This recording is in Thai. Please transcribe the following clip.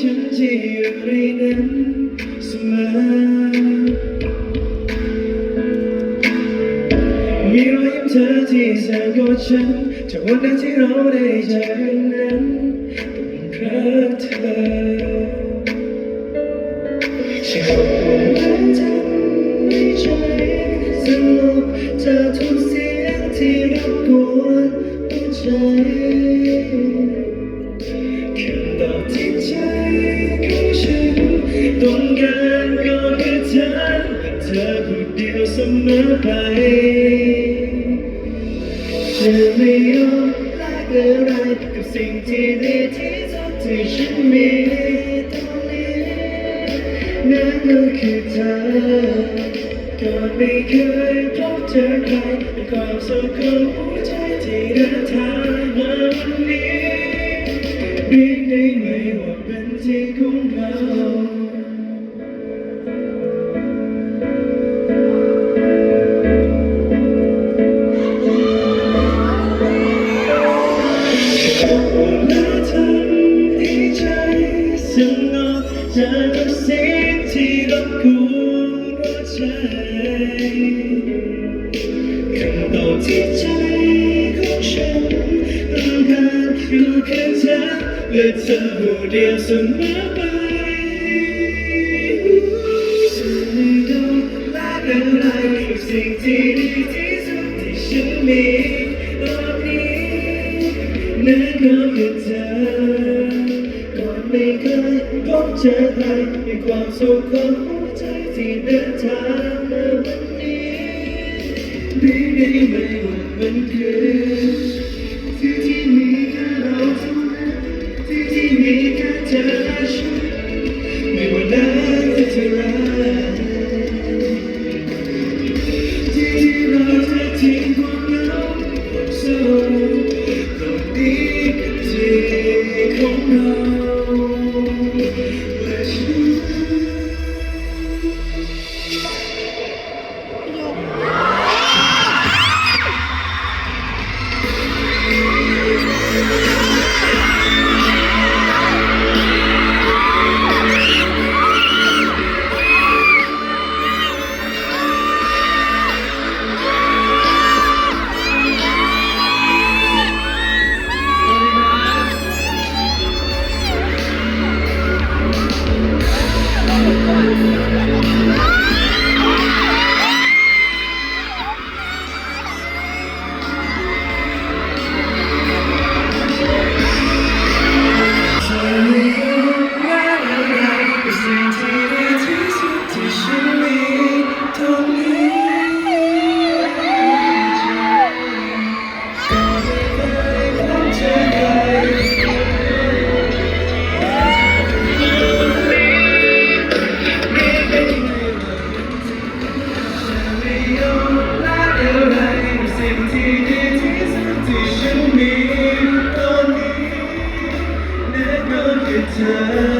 ที่อยู่ในนั้นเสมอมีรอยยิ้มเธอที่แสนกอดฉันจากวันนั้นที่เราได้เจอกันนั้นต้องรักเธอฉันคุณและทำให้ใจสงบเธอทุกเสียงที่รบกวนหัวใจ มอไปจะไม่ยอมแลกอะไรกับสิ่งที่ดีที่สุดที่ฉันมีตอนนี้นั่นก็คือเธอก็ไม่เคยพบเจอใครในความสุขของหัวใจที่เดินทางมาวันนี้เรียกได้ไหมว่าเป็นที่ของเรา คิดที่รบกวนหัวใจคำตอบที่ใจของฉันต้องการก็คือเธอและเธอผู้เดียวเสมอไปฉันไม่ต้องแลกอะไรกับสิ่งที่ดีที่สุดที่ฉันมีตอนนี้นั่นก็คือเธอ ไม่เคยพบเจอใครในความสุขของหัวใจที่เดินทางมาวันนี้ดีดีไมว่ามันคือที่ที่มีแค่เราเท่านั้นค่เธอ ที่ดีที่สุดที่ฉันมีตอนนี้แน่นอนคืเธอ